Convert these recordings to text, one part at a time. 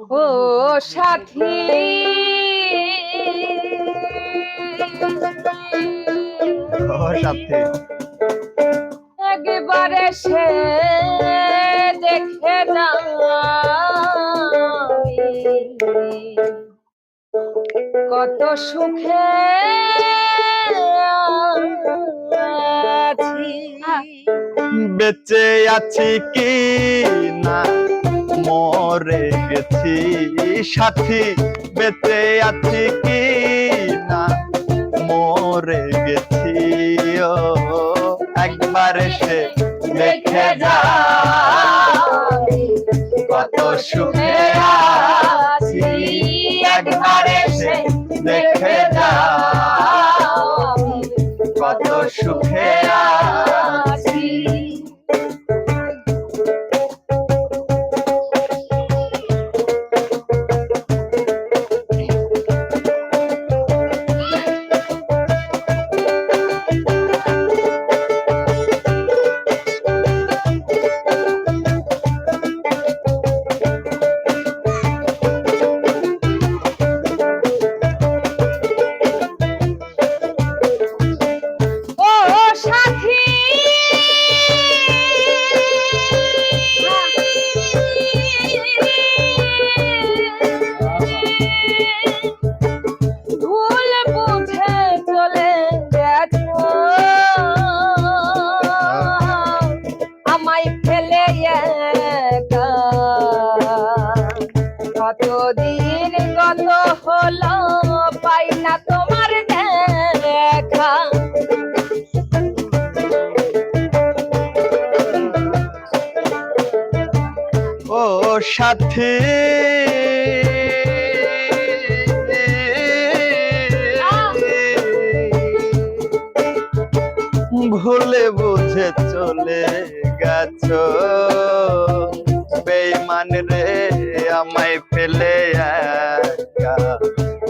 ও সাথী। একবারে সে দেখে না কত সুখে বেঁচে আছি কি না? মরে গেছি। সাথী, বেঁচে আছি কি না? মরে গেছি, ও। একবার এসে দেখে যা কত সুখে আছি কতদিন গত হলো পাই না তোমার দেখা। ও সাথী। ভুলে বুঝে চলে। গেছো? বেইমান রে আমায় ফেলে একা।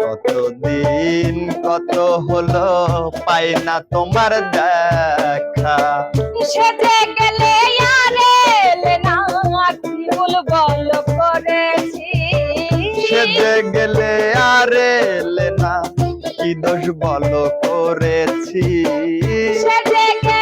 কতদিন কত হলো পাই না তোমার দেখা। সেজে গেলে আরে লেনা কি ভুল বল করেছি। সেজে গেলে আর না কি দোষ বলো করেছি? সেজে গেলে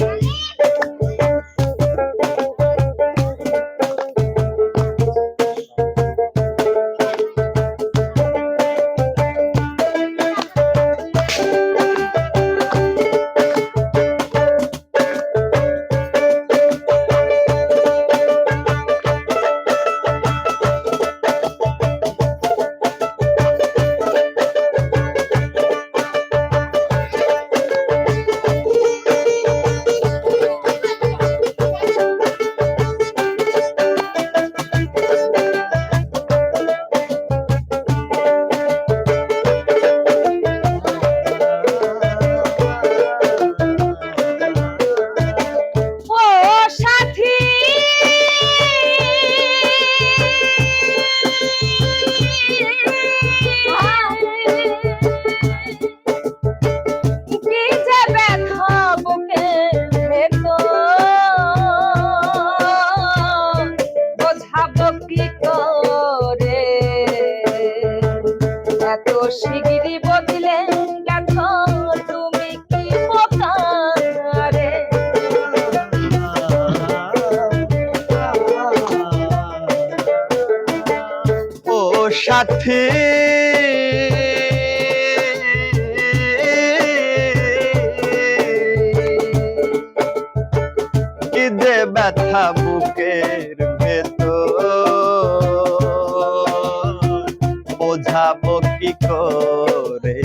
এত শিগগিরি বদলে গেছো তুমি কি বোকারে ও সাথী ব্যথা বুকের করে।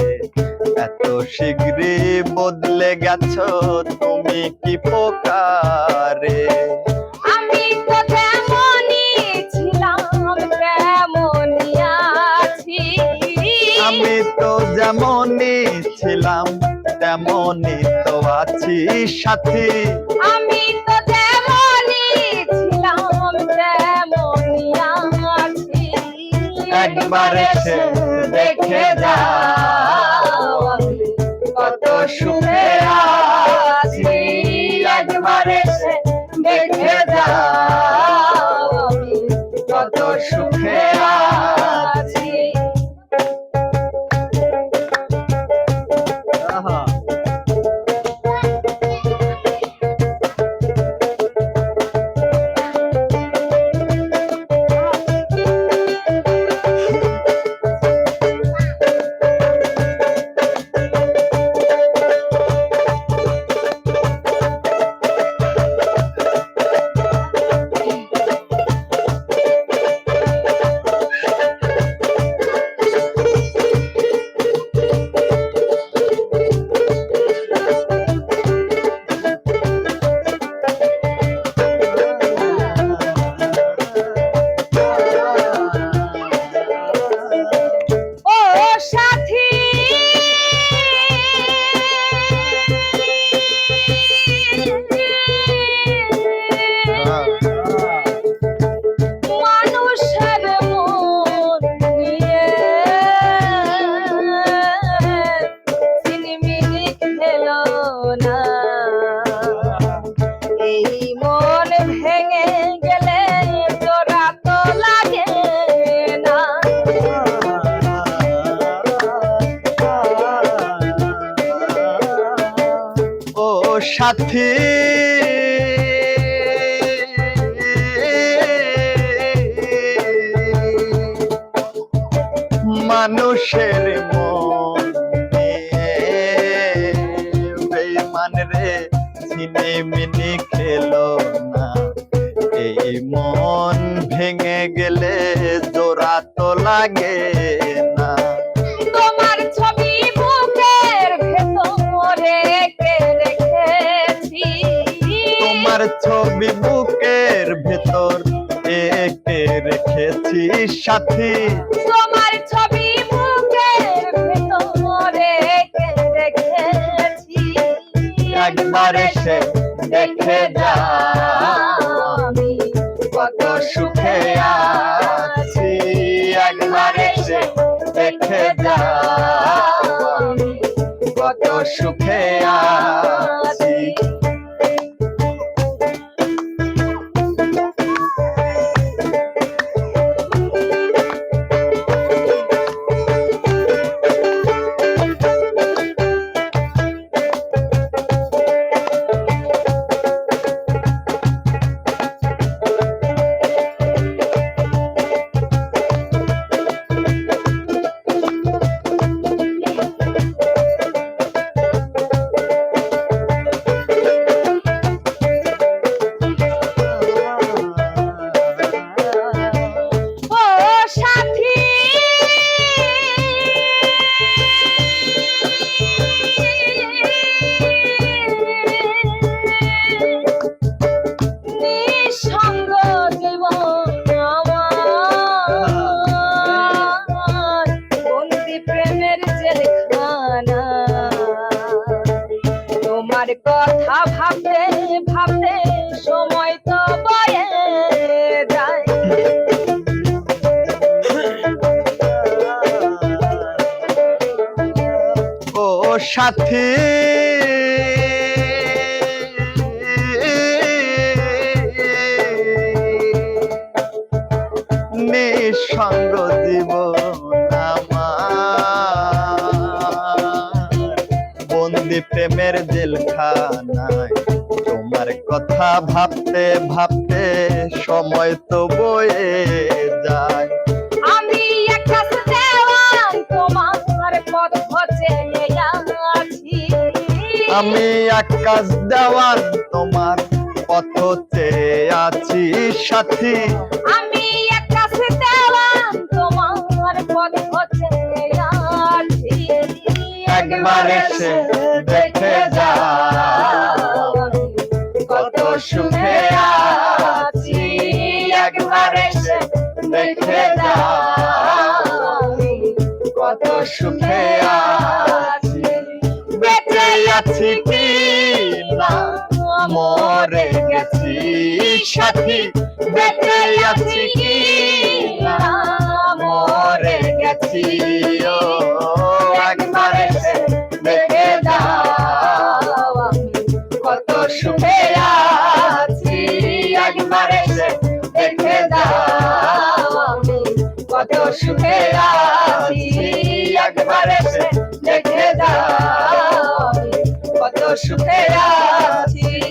এত শীঘ্রই বদলে গেছো তুমি কি পোকারে আমি তো তেমনই ছিলাম তেমনই আছি। আমি তো যেমনই ছিলাম তেমনই তো আছি সাথী। আমি তো যেমনই ছিলাম তেমনই আছি। একবার এসে দেখে যাও। কত সুখে সাথী। মানুষের মন বেমান রে মিনি খেলো না। এই মন ভেঙে গেলে জোড়া তো লাগে তোমার ছবি বুকের ভেতর একে রেখেছি সাথী। তোমার ছবি বুকের ভেতরে কে রেখেছি। একবার এসে দেখে আমি কত সুখে আছি। একবার এসে দেখে আমি কত সুখে আছি। সাথী। নিঃসঙ্গ আমার বন্দি প্রেমের জেলখানায় তোমার কথা ভাবতে ভাবতে সময় তো বয়ে যায়। আমি আকাশ দেওয়ান তোমার পথ চেয়ে আছি সাথী? আমি আকাশ দেওয়ান তোমার চেয়ে আছি? একবার এসে দেখে যাও কত সুখে আছি। একবার এসে দেখে যাও কত সুখে আছি। আছি না মরে গেছি সাথী। বেঁচে আছি কি না মরে গেছি। সুখে আছি।